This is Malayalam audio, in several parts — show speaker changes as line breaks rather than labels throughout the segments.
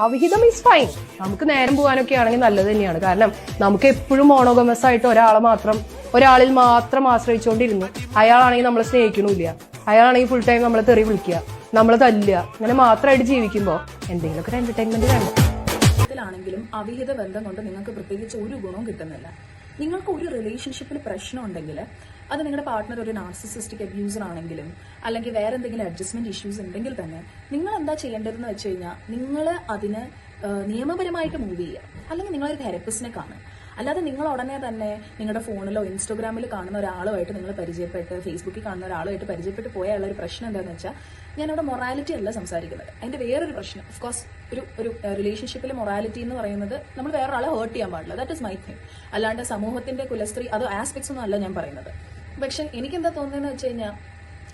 അവിഹിതം ഈസ് ഫൈൻ നമുക്ക് നേരം പോകാനൊക്കെ ആണെങ്കിൽ നല്ലത് തന്നെയാണ്. കാരണം നമുക്ക് എപ്പോഴും മോണോഗമസ് ആയിട്ട് ഒരാളെ മാത്രം ഒരാളിൽ മാത്രം ആശ്രയിച്ചുകൊണ്ടിരുന്നു. അയാളാണെങ്കിൽ നമ്മളെ സ്നേഹിക്കണില്ല അയാളാണെങ്കിൽ ഫുൾ ടൈം നമ്മളെ തെറി വിളിക്കുക. നമ്മളെ തല്ലുക. അങ്ങനെ മാത്രമായിട്ട് ജീവിക്കുമ്പോൾ എന്തെങ്കിലുമൊക്കെ ഒരു എന്റർടൈൻമെന്റ് വേണം. ാണെങ്കിലും
അവിഹിത ബന്ധം കൊണ്ട് നിങ്ങൾക്ക് പ്രത്യേകിച്ച് ഒരു ഗുണവും കിട്ടുന്നില്ല. നിങ്ങൾക്ക് ഒരു റിലേഷൻഷിപ്പിൽ പ്രശ്നം ഉണ്ടെങ്കിൽ അത് നിങ്ങളുടെ പാർട്ട്ണർ ഒരു നാർസിസിസ്റ്റിക് അബ്യൂസർ ആണെങ്കിലും അല്ലെങ്കിൽ വേറെ എന്തെങ്കിലും അഡ്ജസ്റ്റ്മെന്റ് ഇഷ്യൂസ് ഉണ്ടെങ്കിൽ തന്നെ നിങ്ങൾ എന്താ ചെയ്യേണ്ടതെന്ന് വെച്ച് കഴിഞ്ഞാൽ നിങ്ങൾ അതിന് നിയമപരമായിട്ട് മൂവ് ചെയ്യുക. അല്ലെങ്കിൽ നിങ്ങളൊരു തെറപ്പിസ്റ്റിനെ കാണുക. അല്ലാതെ നിങ്ങൾ ഉടനെ തന്നെ നിങ്ങളുടെ ഫോണിലോ ഇൻസ്റ്റഗ്രാമിൽ കാണുന്ന ഒരാളുമായിട്ട് നിങ്ങൾ പരിചയപ്പെട്ട് ഫേസ്ബുക്കിൽ കാണുന്ന ഒരാളുമായിട്ട് പരിചയപ്പെട്ട് പോയാലുള്ള ഒരു പ്രശ്നം എന്താണെന്ന് വെച്ചാൽ ഞാനവിടെ മൊറാലിറ്റി അല്ല സംസാരിക്കുന്നത്. അതിന്റെ വേറൊരു പ്രശ്നം. ഓഫ് കോഴ്സ് ഒരു ഒരു റിലേഷൻഷിപ്പിലെ മൊറാലിറ്റി എന്ന് പറയുന്നത് നമ്മൾ വേറൊരാളെ ഹേർട്ട് ചെയ്യാൻ പാടില്ല. ദാറ്റ് ഇസ് മൈ തിങ് അല്ലാണ്ട് സമൂഹത്തിന്റെ കുലസ്ത്രീ അത് ആസ്പെക്ട്സ് ഒന്നും അല്ല ഞാൻ പറയുന്നത്. പക്ഷെ എനിക്കെന്താ തോന്നുന്നതെന്ന് വെച്ച് കഴിഞ്ഞാൽ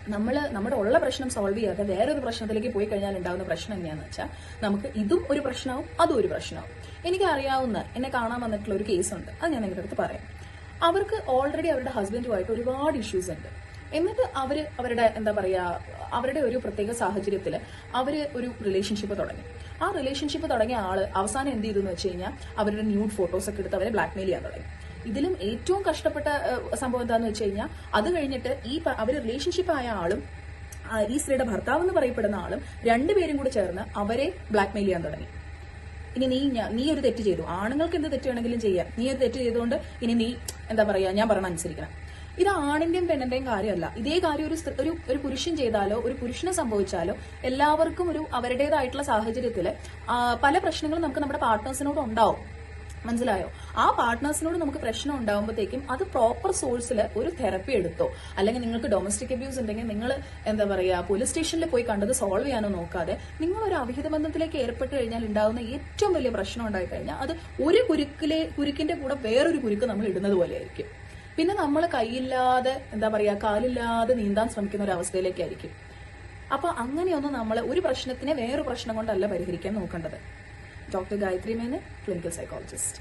നമ്മൾ നമ്മുടെ ഉള്ള പ്രശ്നം സോൾവ് ചെയ്യാതെ വേറൊരു പ്രശ്നത്തിലേക്ക് പോയി കഴിഞ്ഞാൽ ഉണ്ടാകുന്ന പ്രശ്നം എങ്ങനെയാന്ന് വെച്ചാൽ നമുക്ക് ഇതും ഒരു പ്രശ്നമാവും അതും ഒരു പ്രശ്നമാവും എനിക്ക് അറിയാവുന്ന എന്നെ കാണാൻ വന്നിട്ടുള്ള ഒരു കേസുണ്ട് അത് ഞാൻ നിങ്ങളുടെ അടുത്ത് പറയാം. അവർക്ക് ഓൾറെഡി അവരുടെ ഹസ്ബൻഡുമായിട്ട് ഒരുപാട് ഇഷ്യൂസ് ഉണ്ട്. എന്നിട്ട് അവർ അവരുടെ എന്താ പറയുക അവരുടെ ഒരു പ്രത്യേക സാഹചര്യത്തിൽ അവർ ഒരു റിലേഷൻഷിപ്പ് തുടങ്ങി. ആ റിലേഷൻഷിപ്പ് തുടങ്ങിയ ആൾ അവസാനം എന്ത് ചെയ്തു എന്ന് വെച്ച് കഴിഞ്ഞാൽ അവരുടെ ന്യൂഡ് ഫോട്ടോസ് ഒക്കെ എടുത്ത് അവരെ ബ്ലാക്ക്മെയിൽ ചെയ്യാൻ തുടങ്ങി. ഇതിലും ഏറ്റവും കഷ്ടപ്പെട്ട സംഭവം എന്താണെന്ന് വെച്ച് കഴിഞ്ഞാൽ അത് കഴിഞ്ഞിട്ട് ഈ അവർ റിലേഷൻഷിപ്പ് ആയ ആളും ഈ സ്ത്രീയുടെ ഭർത്താവ് എന്ന് പറയപ്പെടുന്ന ആളും രണ്ടുപേരും കൂടി ചേർന്ന് അവരെ ബ്ലാക്ക്മെയിൽ ചെയ്യാൻ തുടങ്ങി. ഇനി നീ നീ ഒരു തെറ്റ് ചെയ്തു. ആണുങ്ങൾക്ക് എന്ത് തെറ്റ് വേണമെങ്കിലും ചെയ്യാം. നീ ഒരു തെറ്റ് ചെയ്തുകൊണ്ട് ഇനി നീ എന്താ പറയാ ഞാൻ പറഞ്ഞ അനുസരിക്കണം. ഇത് ആണിന്റെയും പെണ്ണിന്റെയും കാര്യമല്ല. ഇതേ കാര്യം ഒരു ഒരു ഒരു പുരുഷൻ ചെയ്താലോ ഒരു പുരുഷന് സംഭവിച്ചാലോ എല്ലാവർക്കും ഒരു അവരുടേതായിട്ടുള്ള സാഹചര്യത്തിൽ പല പ്രശ്നങ്ങളും നമുക്ക് നമ്മുടെ പാർട്ട്നേഴ്സിനോട് ഉണ്ടാവും. മനസ്സിലായോ? ആ പാർട്ട്നേഴ്സിനോട് നമുക്ക് പ്രശ്നം ഉണ്ടാകുമ്പോഴത്തേക്കും അത് പ്രോപ്പർ സോഴ്സിൽ ഒരു തെറപ്പി എടുത്തോ? അല്ലെങ്കിൽ നിങ്ങൾക്ക് ഡൊമസ്റ്റിക് അബ്യൂസ് ഉണ്ടെങ്കിൽ നിങ്ങൾ എന്താ പറയുക പോലീസ് സ്റ്റേഷനിൽ പോയി കണ്ടത് സോൾവ് ചെയ്യാനോ നോക്കാതെ നിങ്ങൾ ഒരു അവിഹിത ബന്ധത്തിലേക്ക് ഏർപ്പെട്ട് കഴിഞ്ഞാൽ ഉണ്ടാകുന്ന ഏറ്റവും വലിയ പ്രശ്നം ഉണ്ടായി കഴിഞ്ഞാൽ അത് ഒരു കുരുക്കിലെ കുരുക്കിന്റെ കൂടെ വേറൊരു കുരുക്ക് നമ്മൾ ഇടുന്നത് പോലെയായിരിക്കും. പിന്നെ നമ്മൾ കൈയില്ലാതെ എന്താ പറയുക കാലില്ലാതെ നീന്താൻ ശ്രമിക്കുന്ന ഒരു അവസ്ഥയിലേക്കായിരിക്കും. അപ്പൊ അങ്ങനെയൊന്നും നമ്മൾ ഒരു പ്രശ്നത്തിനെ വേറൊരു പ്രശ്നം കൊണ്ടല്ല പരിഹരിക്കാൻ നോക്കേണ്ടത്. डॉक्टर गायत्री मैंने क्लिनिकल साइकोलॉजिस्ट।